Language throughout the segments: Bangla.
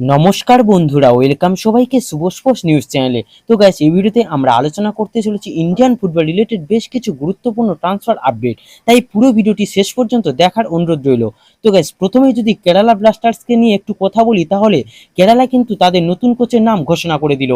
নমস্কার বন্ধুরা, ওয়েলকাম সবাইকে শুভ নিউজ চ্যানেলে। তো গ্যাস এই ভিডিওতে আমরা আলোচনা করতে চলেছি ইন্ডিয়ান ফুটবল রিলেটেড বেশ কিছু গুরুত্বপূর্ণ ট্রান্সফার আপডেট তাই পুরো ভিডিওটি শেষ পর্যন্ত দেখার অনুরোধ রইল। তো গ্যাস প্রথমে যদি কেরালা ব্লাস্টার্সকে নিয়ে একটু কথা বলি, তাহলে কেরালা কিন্তু তাদের নতুন কোচের নাম ঘোষণা করে দিল।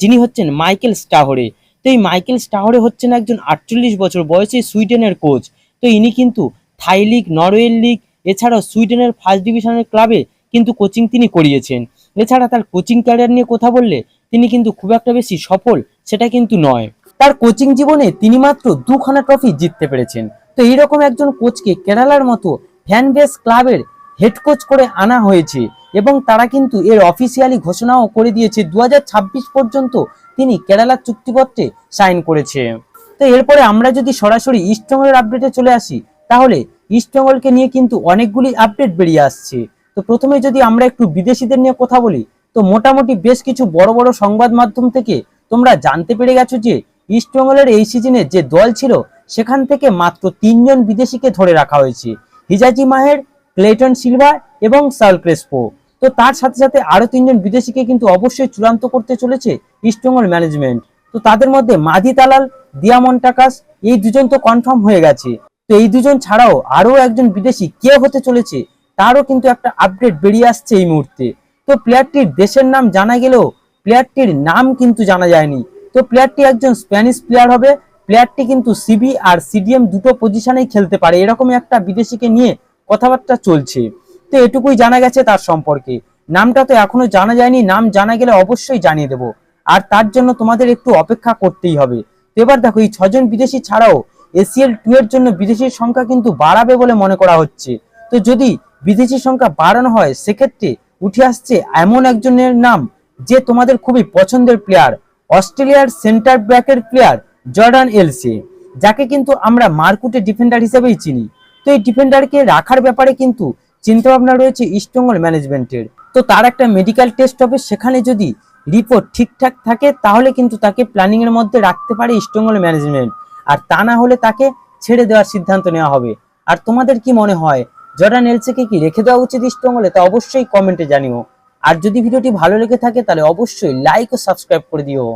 যিনি হচ্ছেন মাইকেল স্টাহরে তো এই মাইকেল স্টাহরে হচ্ছেন একজন আটচল্লিশ বছর বয়সী সুইডেনের কোচ তো ইনি কিন্তু থাই লিগ, নরওয়ের লিগ, এছাড়াও সুইডেনের ফার্স্ট ডিভিশনের ক্লাবে কিন্তু কোচিং তিনি করিয়েছেন। এছাড়া তার কোচিং ক্যারিয়ার নিয়ে কথা বললে তিনি কিন্তু খুব একটা বেশি সফল সেটা কিন্তু নয়। তার কোচিং জীবনে তিনি মাত্র দুখানা ট্রফি জিততে পেরেছেন। তো এইরকম একজন কোচকে কেরালার মতো ফ্যান বেস ক্লাবের হেড কোচ করে আনা হয়েছে এবং তারা কিন্তু এর অফিসিয়ালি ঘোষণাও করে দিয়েছে দু হাজার ছাব্বিশ পর্যন্ত তিনি কেরালার চুক্তিপত্রে সাইন করেছে। তো এরপরে আমরা যদি সরাসরি ইস্টবেঙ্গলের আপডেটে চলে আসি, তাহলে ইস্টবেঙ্গলকে নিয়ে কিন্তু অনেকগুলি আপডেট বেরিয়ে আসছে। তো প্রথমে যদি আমরা একটু বিদেশিদের নিয়ে কথা বলি, তো মোটামুটি বেশ কিছু বড় বড় সংবাদ মাধ্যম থেকে তোমরা জানতে পেরে গেছো যে ইস্টবেঙ্গলের এই সিজনে যে দল ছিল, সেখান থেকে মাত্র তিনজন বিদেশিকে ধরে রাখা হয়েছে। হিজাজি মাহের, ক্লেটন সিলভা এবং সাল ক্রেসপো। তো তার সাথে সাথে আরও তিনজন বিদেশিকে কিন্তু অবশ্যই চূড়ান্ত করতে চলেছে ইস্টবেঙ্গল ম্যানেজমেন্ট তো তাদের মধ্যে মাধি তালাল দিয়ামন টাকাস এই দুজন তো কনফার্ম হয়ে গেছে। তো এই দুজন ছাড়াও আরও একজন বিদেশি কে হতে চলেছে? তারও কিন্তু একটা আপডেট বেরিয়ে আসছে এই মুহূর্তে। তো প্লেয়ারটির দেশের নাম জানা গেলেও প্লেয়ারটির নাম কিন্তু জানা যায়নি। তো প্লেয়ারটি একজন স্প্যানিশ প্লেয়ার হবে প্লেয়ারটি কিন্তু সিবি আর সিডিএম দুটো পজিশনেই খেলতে পারে। এরকমই একটা বিদেশিকে নিয়ে কথাবার্তা চলছে। তো এটুকুই জানা গেছে তার সম্পর্কে। নামটা তো এখনও জানা যায়নি, নাম জানা গেলে অবশ্যই জানিয়ে দেবো। আর তার জন্য তোমাদের একটু অপেক্ষা করতেই হবে। তো এবার দেখো, এই ছজন বিদেশি ছাড়াও এসিএল টু এর জন্য বিদেশির সংখ্যা কিন্তু বাড়াবে বলে মনে করা হচ্ছে। তো যদি বিদেশি সংখ্যা বাড়ানো হয়, সেক্ষেত্রে উঠে আসছে এমন একজনের নাম যে তোমাদের খুবই পছন্দের প্লেয়ার অস্ট্রেলিয়ার সেন্টার ব্যাকের প্লেয়ার জর্ডান এলসি যাকে কিন্তু আমরা মার্কুটে ডিফেন্ডার হিসেবেই চিনি। তো এই ডিফেন্ডারকে রাখার ব্যাপারে কিন্তু চিন্তা ভাবনা রয়েছে ইস্টবেঙ্গল ম্যানেজমেন্টের তো তার একটা মেডিকেল টেস্ট হবে, সেখানে যদি রিপোর্ট ঠিকঠাক থাকে, তাহলে কিন্তু তাকে প্ল্যানিং এর মধ্যে রাখতে পারে ইস্টবেঙ্গল ম্যানেজমেন্ট আর তা না হলে তাকে ছেড়ে দেওয়ার সিদ্ধান্ত নেওয়া হবে। আর তোমাদের কি মনে হয়? জর্ডান এলসেকে কি রেখে দেওয়া উচিত ইস্টবেঙ্গলে তা অবশ্যই কমেন্টে জানিও। আর যদি ভিডিওটি ভালো লেগে থাকে, তাহলে অবশ্যই লাইক ও সাবস্ক্রাইব করে দিও।